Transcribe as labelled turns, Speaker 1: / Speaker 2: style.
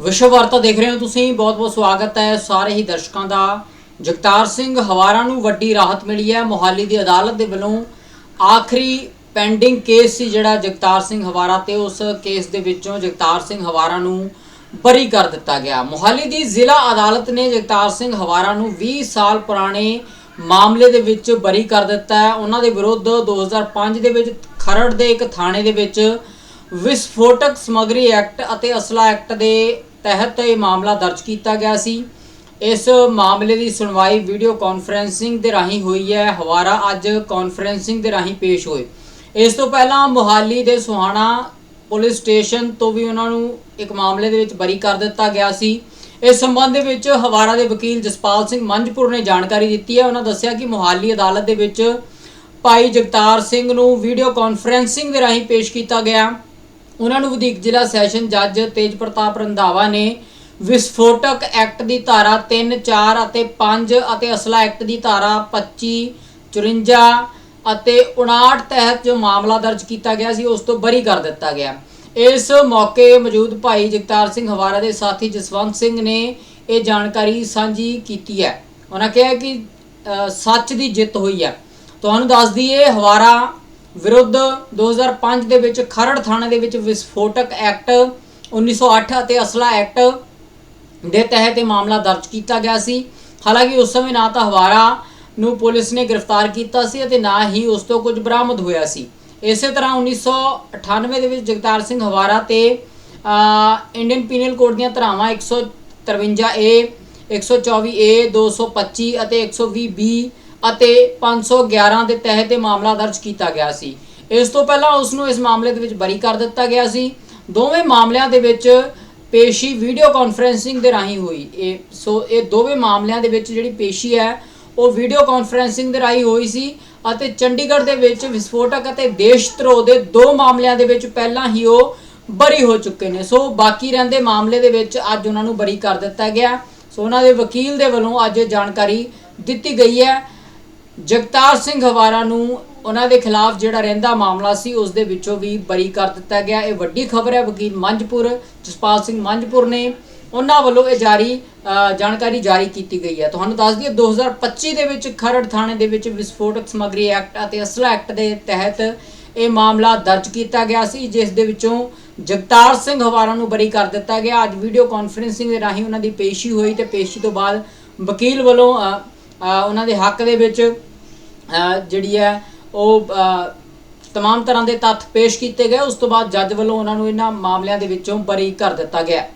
Speaker 1: ਵਿਸ਼ਵ ਵਾਰਤਾ ਦੇਖ ਰਹੇ ਹੋ ਤੁਸੀਂ ਬਹੁਤ-ਬਹੁਤ ਸਵਾਗਤ ਹੈ ਸਾਰੇ ਹੀ ਦਰਸ਼ਕਾਂ ਦਾ। ਜਗਤਾਰ ਸਿੰਘ ਹਵਾਰਾ ਨੂੰ ਵੱਡੀ ਰਾਹਤ ਮਿਲੀ ਹੈ, ਮੋਹਾਲੀ ਦੀ ਅਦਾਲਤ ਦੇ ਵੱਲੋਂ ਆਖਰੀ ਪੈਂਡਿੰਗ ਕੇਸ ਸੀ ਜਿਹੜਾ ਜਗਤਾਰ ਸਿੰਘ ਹਵਾਰਾ ਤੇ ਉਸ ਕੇਸ ਦੇ ਵਿੱਚੋਂ ਜਗਤਾਰ ਸਿੰਘ ਹਵਾਰਾ ਨੂੰ ਬਰੀ ਕਰ ਦਿੱਤਾ ਗਿਆ। ਮੋਹਾਲੀ ਦੀ ਜ਼ਿਲ੍ਹਾ ਅਦਾਲਤ ਨੇ ਜਗਤਾਰ ਸਿੰਘ ਹਵਾਰਾ ਨੂੰ 20 ਸਾਲ ਪੁਰਾਣੇ ਮਾਮਲੇ ਦੇ ਵਿੱਚ ਬਰੀ ਕਰ ਦਿੱਤਾ ਹੈ। ਉਹਨਾਂ ਦੇ ਵਿਰੁੱਧ 2005 ਦੇ ਵਿੱਚ ਖਰੜ ਦੇ ਇੱਕ ਥਾਣੇ ਦੇ ਵਿੱਚ ਵਿਸਫੋਟਕ ਸਮੱਗਰੀ ਐਕਟ ਅਤੇ ਅਸਲਾ ਐਕਟ ਦੇ ਤਹਿਤ ਇਹ ਮਾਮਲਾ ਦਰਜ ਕੀਤਾ ਗਿਆ ਸੀ। ਇਸ ਮਾਮਲੇ ਦੀ ਸੁਣਵਾਈ ਵੀਡੀਓ ਕਾਨਫਰੈਂਸਿੰਗ ਦੇ ਰਾਹੀਂ ਹੋਈ ਹੈ। ਹਵਾਰਾ ਅੱਜ ਕਾਨਫਰੈਂਸਿੰਗ ਦੇ ਰਾਹੀਂ ਪੇਸ਼ ਹੋਏ। ਇਸ ਤੋਂ ਪਹਿਲਾਂ ਮੁਹਾਲੀ ਦੇ ਸੁਹਾਣਾ ਪੁਲਿਸ ਸਟੇਸ਼ਨ ਤੋਂ ਵੀ ਉਹਨਾਂ ਨੂੰ ਇੱਕ ਮਾਮਲੇ ਦੇ ਵਿੱਚ ਬਰੀ ਕਰ ਦਿੱਤਾ ਗਿਆ ਸੀ। ਇਸ ਸੰਬੰਧ ਦੇ ਵਿੱਚ ਹਵਾਰਾ ਦੇ ਵਕੀਲ ਜਸਪਾਲ ਸਿੰਘ ਮੰਝਪੁਰ ਨੇ ਜਾਣਕਾਰੀ ਦਿੱਤੀ ਹੈ। ਉਹਨਾਂ ਦੱਸਿਆ ਕਿ ਮੁਹਾਲੀ ਅਦਾਲਤ ਦੇ ਵਿੱਚ ਭਾਈ ਜਗਤਾਰ ਸਿੰਘ ਨੂੰ ਵੀਡੀਓ ਕਾਨਫਰੈਂਸਿੰਗ ਦੇ ਰਾਹੀਂ ਪੇਸ਼ ਕੀਤਾ ਗਿਆ। ਉਹਨਾਂ ਨੂੰ ਵਧੀਕ ਜ਼ਿਲ੍ਹਾ ਸੈਸ਼ਨ ਜੱਜ ਤੇਜ ਪ੍ਰਤਾਪ ਰੰਧਾਵਾ ਨੇ ਵਿਸਫੋਟਕ ਐਕਟ ਦੀ ਧਾਰਾ 3 4 ਅਤੇ 5 ਅਤੇ ਅਸਲਾ ਐਕਟ ਦੀ ਧਾਰਾ 25 54 ਅਤੇ 59 ਤਹਿਤ ਜੋ ਮਾਮਲਾ ਦਰਜ ਕੀਤਾ ਗਿਆ ਸੀ, ਉਸ ਤੋਂ ਬਰੀ ਕਰ ਦਿੱਤਾ ਗਿਆ। ਇਸ ਮੌਕੇ ਮੌਜੂਦ ਭਾਈ ਜਗਤਾਰ ਸਿੰਘ ਹਵਾਰਾ ਦੇ ਸਾਥੀ ਜਸਵੰਤ ਸਿੰਘ ਨੇ ਇਹ ਜਾਣਕਾਰੀ ਸਾਂਝੀ ਕੀਤੀ ਹੈ। ਉਹਨਾਂ ਕਿਹਾ ਕਿ ਸੱਚ ਦੀ ਜਿੱਤ ਹੋਈ ਹੈ। ਤੁਹਾਨੂੰ ਦੱਸ ਦਈਏ, ਹਵਾਰਾ ਵਿਰੁੱਧ 2005 ਦੇ ਵਿੱਚ ਖਰੜ ਥਾਣੇ ਦੇ ਵਿੱਚ ਵਿਸਫੋਟਕ ਐਕਟ 1908 ਅਤੇ ਅਸਲਾ ਐਕਟ ਦੇ ਤਹਿਤ ਇਹ ਮਾਮਲਾ ਦਰਜ ਕੀਤਾ ਗਿਆ ਸੀ। ਹਾਲਾਂਕਿ ਉਸ ਸਮੇਂ ਨਾ ਤਾਂ ਹਵਾਰਾ ਨੂੰ ਪੁਲਿਸ ਨੇ ਗ੍ਰਿਫਤਾਰ ਕੀਤਾ ਸੀ ਅਤੇ ਨਾ ਹੀ ਉਸ ਤੋਂ ਕੁਝ ਬਰਾਮਦ ਹੋਇਆ ਸੀ। ਇਸੇ ਤਰ੍ਹਾਂ 1998 ਦੇ ਵਿੱਚ ਜਗਤਾਰ ਸਿੰਘ ਹਵਾਰਾ ਤੇ ਇੰਡੀਅਨ ਪੀਨਲ ਕੋਡ ਦੀਆਂ ਧਾਰਾਵਾਂ 153 ਏ 124 ਏ 225 ਅਤੇ 120 ਬੀ ਅਤੇ 511 ਦੇ ਤਹਿਤ ਇਹ ਮਾਮਲਾ ਦਰਜ ਕੀਤਾ ਗਿਆ ਸੀ। ਇਸ ਤੋਂ ਪਹਿਲਾਂ ਉਸ ਨੂੰ ਇਸ ਮਾਮਲੇ ਦੇ ਵਿੱਚ ਬਰੀ ਕਰ ਦਿੱਤਾ ਗਿਆ ਸੀ। ਦੋਵੇਂ ਮਾਮਲਿਆਂ ਦੇ ਵਿੱਚ ਪੇਸ਼ੀ ਵੀਡੀਓ ਕਾਨਫਰੈਂਸਿੰਗ ਦੇ ਰਾਹੀਂ ਹੋਈ। ਇਹ ਸੋ ਇਹ ਦੋਵੇਂ ਮਾਮਲਿਆਂ ਦੇ ਵਿੱਚ ਜਿਹੜੀ ਪੇਸ਼ੀ ਹੈ, ਉਹ ਵੀਡੀਓ ਕਾਨਫਰੈਂਸਿੰਗ ਦੇ ਰਾਹੀਂ ਹੋਈ ਸੀ ਅਤੇ ਚੰਡੀਗੜ੍ਹ ਦੇ ਵਿੱਚ ਵਿਸਫੋਟਕ ਅਤੇ ਦੇਸ਼ ਧਰੋਹ ਦੇ ਦੋ ਮਾਮਲਿਆਂ ਦੇ ਵਿੱਚ ਪਹਿਲਾਂ ਹੀ ਉਹ ਬਰੀ ਹੋ ਚੁੱਕੇ ਨੇ। ਸੋ ਬਾਕੀ ਰਹਿੰਦੇ ਮਾਮਲੇ ਦੇ ਵਿੱਚ ਅੱਜ ਉਹਨਾਂ ਨੂੰ ਬਰੀ ਕਰ ਦਿੱਤਾ ਗਿਆ। ਸੋ ਉਹਨਾਂ ਦੇ ਵਕੀਲ ਦੇ ਵੱਲੋਂ ਅੱਜ ਇਹ ਜਾਣਕਾਰੀ ਦਿੱਤੀ ਗਈ ਹੈ। ਜਗਤਾਰ ਸਿੰਘ ਹਵਾਰਾ ਨੂੰ ਉਹਨਾਂ ਦੇ ਖਿਲਾਫ ਜਿਹੜਾ ਰਹਿੰਦਾ ਮਾਮਲਾ ਸੀ, ਉਸ ਦੇ ਵਿੱਚੋਂ ਵੀ ਬਰੀ ਕਰ ਦਿੱਤਾ ਗਿਆ। ਇਹ ਵੱਡੀ ਖਬਰ ਹੈ, ਵਕੀਲ ਮੰਝਪੁਰ, ਜਸਪਾਲ ਸਿੰਘ ਮੰਝਪੁਰ ਨੇ ਉਹਨਾਂ ਵੱਲੋਂ ਇਹ ਜਾਰੀ ਜਾਣਕਾਰੀ ਜਾਰੀ ਕੀਤੀ ਗਈ ਹੈ। ਤੁਹਾਨੂੰ ਦੱਸ ਦਈਏ 2025 ਦੇ ਵਿੱਚ ਖਰੜ ਥਾਣੇ ਦੇ ਵਿੱਚ ਵਿਸਫੋਟਕ ਸਮੱਗਰੀ ਐਕਟ ਅਤੇ ਅਸਲਾ ਐਕਟ ਦੇ ਤਹਿਤ ਇਹ ਮਾਮਲਾ ਦਰਜ ਕੀਤਾ ਗਿਆ ਸੀ, ਜਿਸ ਦੇ ਵਿੱਚੋਂ ਜਗਤਾਰ ਸਿੰਘ ਹਵਾਰਾ ਨੂੰ ਬਰੀ ਕਰ ਦਿੱਤਾ ਗਿਆ। ਅੱਜ ਵੀਡੀਓ ਕਾਨਫਰੈਂਸਿੰਗ ਦੇ ਰਾਹੀਂ ਉਹਨਾਂ ਦੀ ਪੇਸ਼ੀ ਹੋਈ ਤੇ ਪੇਸ਼ੀ ਤੋਂ ਬਾਅਦ ਵਕੀਲ ਵੱਲੋਂ ਉਹਨਾਂ ਦੇ ਹੱਕ ਦੇ ਵਿੱਚ ਜਿਹੜੀ ਹੈ ਉਹ ਅ, ਤਮਾਮ ਤਰ੍ਹਾਂ ਦੇ ਤੱਥ ਪੇਸ਼ ਕੀਤੇ ਗਏ। ਉਸ ਤੋਂ ਬਾਅਦ ਜੱਜ ਵੱਲੋਂ ਉਹਨਾਂ ਨੂੰ ਇਹਨਾਂ ਮਾਮਲਿਆਂ ਦੇ ਵਿੱਚੋਂ ਬਰੀ ਕਰ ਦਿੱਤਾ ਗਿਆ।